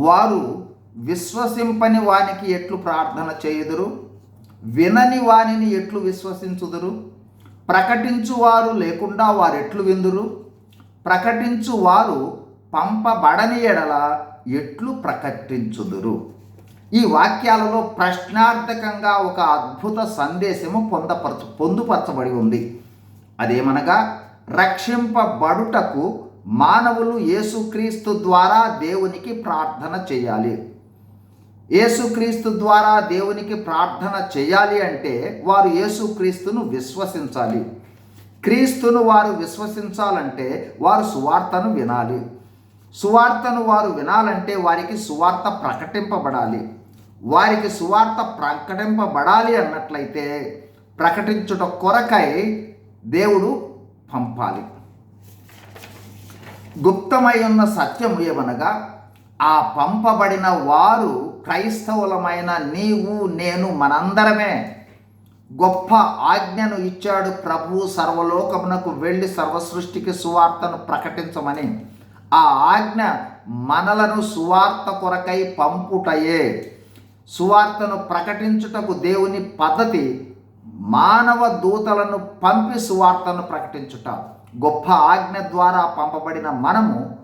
వారు విశ్వసింపని వానికి ఎట్లు ప్రార్థన చేయుదురు? వినని వానిని ఎట్లు విశ్వసించుదురు? ప్రకటించువారు లేకుండా వారు ఎట్లు విందురు? ప్రకటించువారు పంపబడని ఎడల ఎట్లు ప్రకటించుదురు? ఈ వాక్యాలలో ప్రశ్నార్థకంగా ఒక అద్భుత సందేశము పొందపరచ పొందుపరచబడి ఉంది. అదేమనగా రక్షింపబడుటకు మానవులు యేసుక్రీస్తు ద్వారా దేవునికి ప్రార్థన చేయాలి. యేసుక్రీస్తు ద్వారా దేవునికి ప్రార్థన చేయాలి అంటే వారు యేసుక్రీస్తును విశ్వసించాలి. క్రీస్తును వారు విశ్వసించాలంటే వారు సువార్తను వినాలి. సువార్తను వారు వినాలంటే వారికి సువార్త ప్రకటింపబడాలి. వారికి సువార్త ప్రకటింపబడాలి అన్నట్లయితే ప్రకటించుట కొరకై దేవుడు పంపాలి. గుప్తమై ఉన్న సత్యము ఏమనగా ఆ పంపబడిన వారు క్రైస్తవులమైన నీవు నేను మనందరమే. గొప్ప ఆజ్ఞను ఇచ్చాడు ప్రభు సర్వలోకమునకు వెళ్ళి సర్వసృష్టికి సువార్తను ప్రకటించమని. ఆ ఆజ్ఞ మనలను సువార్త కొరకై పంపుటయే. సువార్తను ప్రకటించుటకు దేవుని పద్ధతి మానవ దూతలను పంపి సువార్తను ప్రకటించుట. గొప్ప ఆజ్ఞ ద్వారా పంపబడిన మనము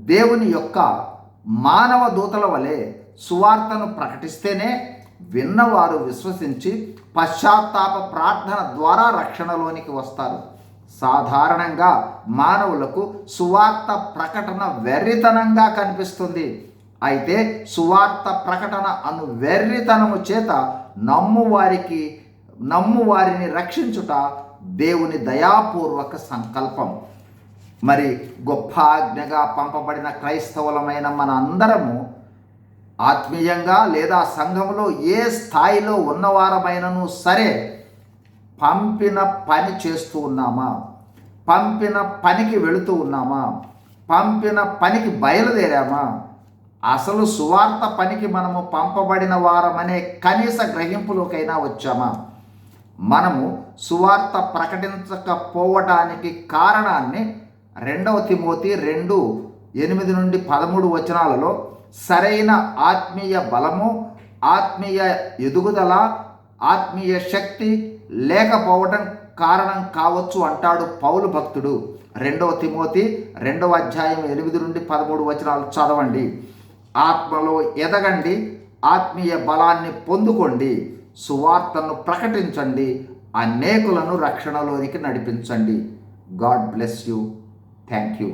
దేవుని యొక్క మానవ దూతల వలె సువార్తను ప్రకటిస్తేనే విన్నవారు విశ్వసించి పశ్చాత్తాప ప్రార్థన ద్వారా రక్షణలోనికి వస్తారు. సాధారణంగా మానవులకు సువార్త ప్రకటన వెర్రితనంగా కనిపిస్తుంది. అయితే సువార్త ప్రకటన అను వెర్రితనము చేత నమ్ము వారికి నమ్ము వారిని రక్షించుట దేవుని దయాపూర్వక సంకల్పం. మరి గొప్ప ఆజ్ఞగా పంపబడిన క్రైస్తవులమైన మన అందరము ఆత్మీయంగా లేదా సంఘంలో ఏ స్థాయిలో ఉన్నవారమైనను సరే పంపిన పని చేస్తూ ఉన్నామా? పంపిన పనికి వెళుతూ ఉన్నామా? పంపిన పనికి బయలుదేరామా? అసలు సువార్త పనికి మనము పంపబడిన వారమనే కనీస గ్రహింపులోకైనా వచ్చామా? మనము సువార్త ప్రకటించకపోవటానికి కారణాన్ని రెండవ తిమోతి రెండు ఎనిమిది నుండి పదమూడు వచనాలలో సరైన ఆత్మీయ బలము ఆత్మీయ ఎదుగుదల ఆత్మీయ శక్తి లేకపోవడం కారణం కావచ్చు అంటాడు పౌలు భక్తుడు. రెండవ తిమోతి రెండవ అధ్యాయం ఎనిమిది నుండి పదమూడు వచనాలు చదవండి. ఆత్మలో ఎదగండి ఆత్మీయ బలాన్ని పొందుకోండి. సువార్తను ప్రకటించండి అనేకులను రక్షణలోనికి నడిపించండి. God bless you. Thank you